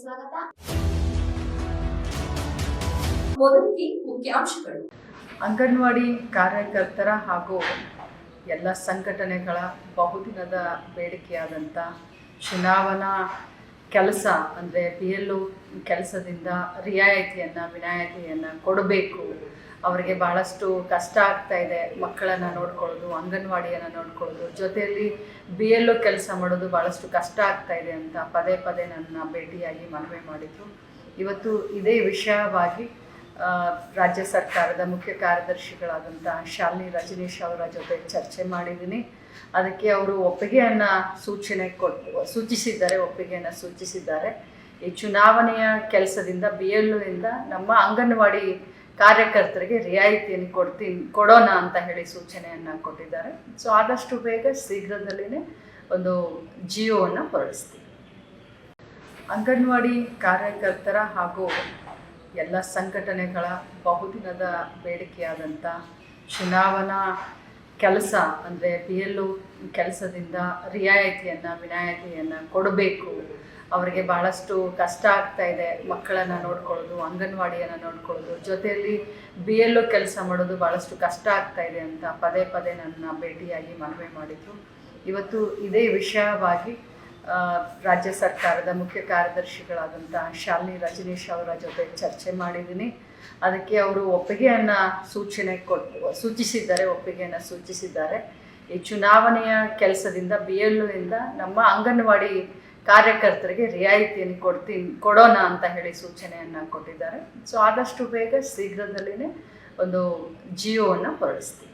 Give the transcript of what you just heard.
ಸ್ವಾಗತ. ಮೊದಲಿಗೆ ಮುಖ್ಯಾಂಶಗಳು. ಅಂಗನವಾಡಿ ಕಾರ್ಯಕರ್ತರ ಹಾಗೂ ಎಲ್ಲ ಸಂಘಟನೆಗಳ ಬಹುದಿನದ ಬೇಡಿಕೆಯಾದಂಥ ಚುನಾವಣಾ ಕೆಲಸ ಅಂದರೆ ಪಿ ಎಲ್ ಕೆಲಸದಿಂದ ರಿಯಾಯಿತಿಯನ್ನು, ವಿನಾಯಿತಿಯನ್ನು ಕೊಡಬೇಕು. ಅವರಿಗೆ ಭಾಳಷ್ಟು ಕಷ್ಟ ಆಗ್ತಾ ಇದೆ. ಮಕ್ಕಳನ್ನು ನೋಡ್ಕೊಳ್ಳೋದು, ಅಂಗನವಾಡಿಯನ್ನು ನೋಡ್ಕೊಳ್ಳೋದು. ಜೊತೆಯಲ್ಲಿ ಬಿ ಎಲ್ ಕೆಲಸ ಮಾಡೋದು ಭಾಳಷ್ಟು ಕಷ್ಟ ಆಗ್ತಾ ಇದೆ ಅಂತ ಪದೇ ಪದೇ ನನ್ನ ಭೇಟಿಯಾಗಿ ಮನವಿ ಮಾಡಿದರು. ಇವತ್ತು ಇದೇ ವಿಷಯವಾಗಿ ರಾಜ್ಯ ಸರ್ಕಾರದ ಮುಖ್ಯ ಕಾರ್ಯದರ್ಶಿಗಳಾದಂಥ ಶಾಲಿನಿ ರಜನೀಶ್ ಅವರ ಜೊತೆ ಚರ್ಚೆ ಮಾಡಿದ್ದೀನಿ. ಅದಕ್ಕೆ ಅವರು ಒಪ್ಪಿಗೆಯನ್ನು ಸೂಚನೆ ಕೊಟ್ಟು ಸೂಚಿಸಿದ್ದಾರೆ, ಒಪ್ಪಿಗೆಯನ್ನು ಸೂಚಿಸಿದ್ದಾರೆ. ಈ ಚುನಾವಣೆಯ ಕೆಲಸದಿಂದ ಬಿ ಎಲ್ ನಮ್ಮ ಅಂಗನವಾಡಿ ಕಾರ್ಯಕರ್ತರಿಗೆ ರಿಯಾಯಿತಿಯನ್ನು ಕೊಡ್ತೀನಿ ಕೊಡೋಣ ಅಂತ ಹೇಳಿ ಸೂಚನೆಯನ್ನು ಕೊಟ್ಟಿದ್ದಾರೆ. ಸೊ, ಆದಷ್ಟು ಬೇಗ ಶೀಘ್ರದಲ್ಲೇ ಒಂದು ಜಿಯೋವನ್ನು ಹೊರಡಿಸ್ತೀವಿ ಅಂಗನವಾಡಿ ಕಾರ್ಯಕರ್ತರ ಹಾಗೂ ಎಲ್ಲ ಸಂಘಟನೆಗಳ ಬಹುದಿನದ ಬೇಡಿಕೆಯಾದಂಥ ಚುನಾವಣಾ ಕೆಲಸ, ಅಂದರೆ ಪಿ ಎಲ್ ಒ ಕೆಲಸದಿಂದ ರಿಯಾಯಿತಿಯನ್ನು, ವಿನಾಯಿತಿಯನ್ನು ಕೊಡಬೇಕು. ಅವರಿಗೆ ಭಾಳಷ್ಟು ಕಷ್ಟ ಆಗ್ತಾ ಇದೆ ಮಕ್ಕಳನ್ನು ನೋಡ್ಕೊಳ್ಳೋದು, ಅಂಗನವಾಡಿಯನ್ನು ನೋಡ್ಕೊಳ್ಳೋದು. ಜೊತೆಯಲ್ಲಿ ಬಿ ಎಲ್ ಒ ಕೆಲಸ ಮಾಡೋದು ಭಾಳಷ್ಟು ಕಷ್ಟ ಆಗ್ತಾ ಇದೆ ಅಂತ ಪದೇ ಪದೇ ನನ್ನ ಭೇಟಿಯಾಗಿ ಮನವಿ ಮಾಡಿದರು. ಇವತ್ತು ಇದೇ ವಿಷಯವಾಗಿ ರಾಜ್ಯ ಸರ್ಕಾರದ ಮುಖ್ಯ ಕಾರ್ಯದರ್ಶಿಗಳಾದಂಥ ಶಾಲಿನಿ ರಜನೀಶ್ ಅವರ ಜೊತೆ ಚರ್ಚೆ ಮಾಡಿದ್ದೀನಿ. ಅದಕ್ಕೆ ಅವರು ಒಪ್ಪಿಗೆಯನ್ನು ಸೂಚನೆ ಕೊಟ್ಟು ಸೂಚಿಸಿದ್ದಾರೆ, ಒಪ್ಪಿಗೆಯನ್ನು ಸೂಚಿಸಿದ್ದಾರೆ. ಈ ಚುನಾವಣೆಯ ಕೆಲಸದಿಂದ ಬಿ ಎಲ್ ಇಂದ ನಮ್ಮ ಅಂಗನವಾಡಿ ಕಾರ್ಯಕರ್ತರಿಗೆ ರಿಯಾಯಿತಿಯನ್ನು ಕೊಡ್ತೀನಿ, ಕೊಡೋಣ ಅಂತ ಹೇಳಿ ಸೂಚನೆಯನ್ನು ಕೊಟ್ಟಿದ್ದಾರೆ. ಸೊ ಆದಷ್ಟು ಬೇಗ ಶೀಘ್ರದಲ್ಲೇ ಒಂದು ಜಿಯೋವನ್ನು ಹೊರಡಿಸ್ತೀವಿ